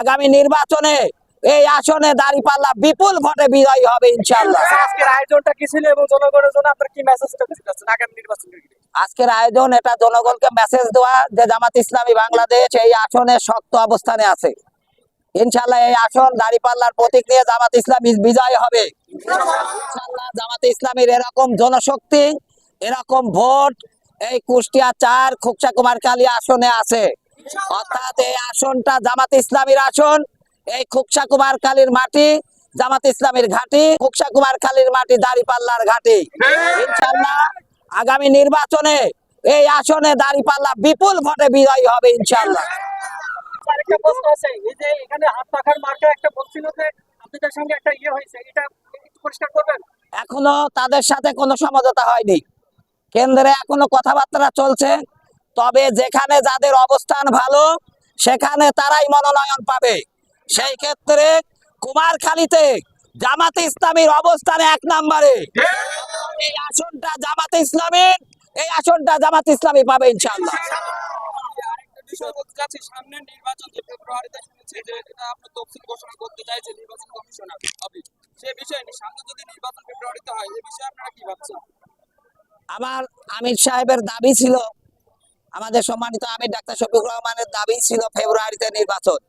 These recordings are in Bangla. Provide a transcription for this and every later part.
আগামী নির্বাচনে এই আসনে দাঁড়িপাল্লা বিপুল ভোটে বিজয়ী হবে ইনশাআল্লাহ। আজকের আয়োজনটা কি ছিল এবং জনগণের জন্য আপনার কি মেসেজটা দিতে চাচ্ছেন আগামী নির্বাচন আজকের আয়োজন এটা জনগণকে মেসেজ দেওয়া যে জামাত ইসলামী বাংলাদেশ এই আসনে শক্ত অবস্থানে আছে। ইনশাল্লাহ এই আসন দাঁড়িপাল্লার প্রতীক নিয়ে জামাত ইসলামী বিজয় হবে। ইনশাআল্লাহ জামাত ইসলামীর এরকম জনশক্তি এরকম ভোট এই কুষ্টিয়া চার খুকসা কুমার কালী আসনে আছে। অর্থাৎ এই আসনটা জামাত ইসলামীর আসন এই খুকসা কুমার কালীর মাটি জামাত ইসলামীর ঘাটি খুকসা কুমার কালীর মাটি দাঁড়িপাল্লার ঘাটি। ইনশাল্লাহ আগামী নির্বাচনে এই আসনে দাঁড়িপাল্লা বিপুল ভোটে বিজয়ী হবে ইনশাল্লাহ ইয়ে এখনও তাদের সাথে কোনো সমঝোতা হয়নি। কেন্দ্রে এখনও কথাবার্তা চলছে। তবে যেখানে যাদের অবস্থান ভালো সেখানে তারাই মনোনয়ন পাবে। সেই ক্ষেত্রে কুমারখালীতে জামাতে ইসলামীর অবস্থানে এক নম্বরে। এই আসনটা জামাতে ইসলামীর এই আসনটা জামাতে ইসলামী পাবে ভাবছেন? আমার আমির সাহেবের দাবি ছিল আমাদের সম্মানিত আমির ডাক্তার শফিকুর রহমানের দাবি ছিল ফেব্রুয়ারিতে নির্বাচন।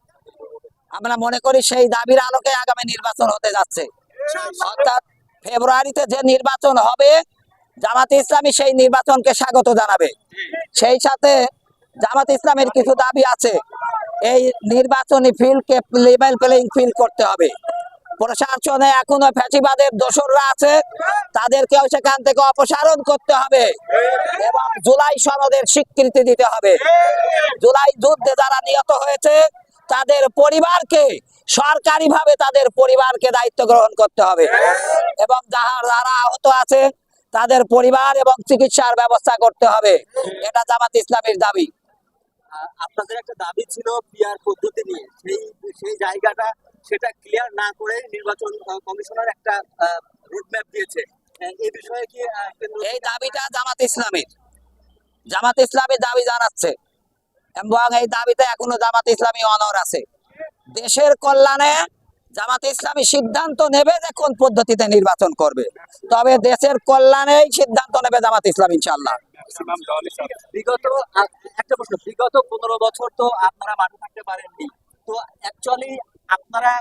আমরা মনে করি সেই দাবির আলোকে আগামী নির্বাচন হতে যাচ্ছে। অর্থাৎ ফেব্রুয়ারিতে যে নির্বাচন হবে, জামাত ইসলামী সেই নির্বাচনকে স্বাগত জানাবে। সেই সাথে জামাত ইসলামের কিছু দাবি আছে। এই নির্বাচনী ফিল্ডকে লেভেল প্লেইং ফিল্ড করতে হবে। প্রশাসনে এখনও ফ্যাসিবাদের দোসররা আছে। তাদেরকেও সেখান থেকে অপসারণ করতে হবে। জুলাই সনদের স্বীকৃতি দিতে হবে। জুলাই যুদ্ধে যারা নিহত হয়েছে তাদের পরিবারকে সরকারিভাবে তাদের পরিবারকে দায়িত্ব গ্রহণ করতে হবে। এবং যারা যারা আহত আছে তাদের পরিবার এবং চিকিৎসার ব্যবস্থা করতে হবে। এটা জামাত ইসলামের দাবি। আপনাদের একটা দাবি ছিল পিআর পদ্ধতি নিয়ে। সেই সেই জায়গাটা সেটা ক্লিয়ার না করে নির্বাচন কমিশনার একটা রোডম্যাপ দিয়েছে। এই বিষয়ে কি এই দাবিটা জামাত ইসলামীর। জামাত ইসলামী দাবি জানাচ্ছে। এবং এই দাবিতে এখনও জামাত ইসলামী অনর আছে। দেশের কল্যাণে জামাত ইসলামী সিদ্ধান্ত নেবে যে কোন পদ্ধতিতে নির্বাচন করবে। তবে দেশের কল্যাণেই সিদ্ধান্ত নেবে জামাত ইসলাম ইনশাল্লাহ বিগত একটা প্রশ্ন, বিগত পনেরো বছর তো আপনারা মাঠে থাকতে পারেননি। তো অ্যাকচুয়ালি আপনারা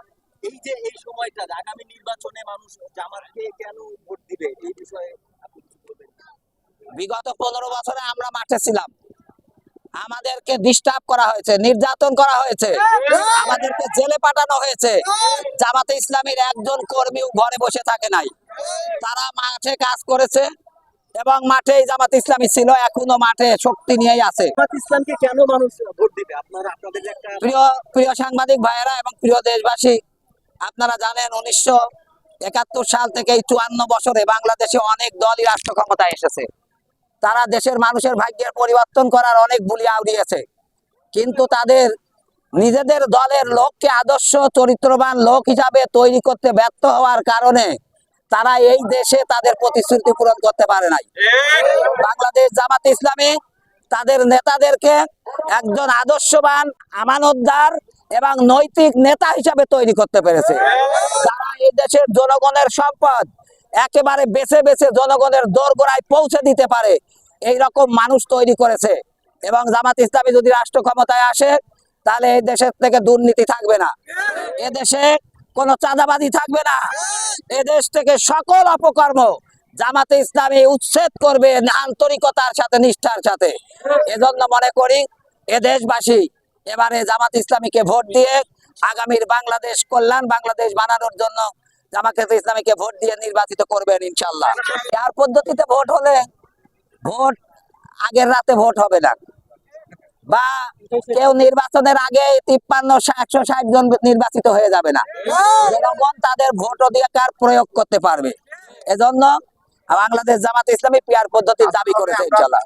এই যে এই সময়টা আগামী নির্বাচনে মানুষ জামাতকে কেন ভোট দিবে এই বিষয়ে বিগত পনেরো বছরে আমরা মাঠে ছিলাম। আমাদেরকে ডিস্টার্ব করা হয়েছে নির্যাতন করা হয়েছে। আমাদেরকে জেলে পাঠানো হয়েছে। জামাতে ইসলামীর একজন কর্মীও ঘরে বসে থাকে নাই। তারা মাঠে কাজ করেছে এবং মাঠেই জামাত ইসলামী ছিল এখনও মাঠে শক্তি নিয়েই আছে। ইসলামকে কেন মানুষ ভোট দিবে? আপনারা আপনাদের একটা প্রিয় প্রিয় সাংবাদিক ভাইয়েরা এবং প্রিয় দেশবাসী আপনারা জানেন উনিশশো একাত্তর সাল থেকে চুয়ান্ন বছরে বাংলাদেশে অনেক দলই রাষ্ট্র ক্ষমতায় এসেছে। তারা দেশের মানুষের ভাগ্যের পরিবর্তন করার অনেক বুলি আউড়িয়েছে। কিন্তু তাদের নিজেদের দলের লোককে আদর্শ, চরিত্রবান লোক হিসাবে তৈরি করতে ব্যর্থ হওয়ার কারণে তারা এই দেশে তাদের প্রতিশ্রুতি পূরণ করতে পারে নাই। বাংলাদেশ জামাত ইসলামী তাদের নেতাদেরকে একজন আদর্শবান, আমানতদার এবং নৈতিক নেতা হিসাবে তৈরি করতে পেরেছে। তারা এই দেশের জনগণের সম্পদ একেবারে বেছে বেছে জনগণের দোরগোড়ায় পৌঁছে দিতে পারে। এই রকম মানুষ তৈরি করেছে। এবং জামাত ইসলামী যদি রাষ্ট্র ক্ষমতায় আসে, তাহলে এই দেশের থেকে দুর্নীতি থাকবে না। এ দেশে কোনো চাঁদাবাদি থাকবে না। এদেশ থেকে সকল অপকর্ম জামাতে ইসলামী উচ্ছেদ করবে আন্তরিকতার সাথে, নিষ্ঠার সাথে। এজন্য মনে করি এ দেশবাসী এবারে জামাত ইসলামীকে ভোট দিয়ে আগামীর বাংলাদেশ কল্যাণ, বাংলাদেশ বানানোর জন্য জামাতে ইসলামীকে ভোট দিয়ে নির্বাচিত করবেন ইনশাল্লাহ আর পদ্ধতিতে ভোট হলে ভোট আগের রাতে ভোট হবে না। বা কেউ নির্বাচনের আগে তিপ্পান্ন, একশো ষাট জন নির্বাচিত হয়ে যাবে না। জনগণ তাদের ভোট অধিকার প্রয়োগ করতে পারবে। এজন্য বাংলাদেশ জামাত ইসলামী পিয়ার পদ্ধতির দাবি করেছে ইনশাল্লাহ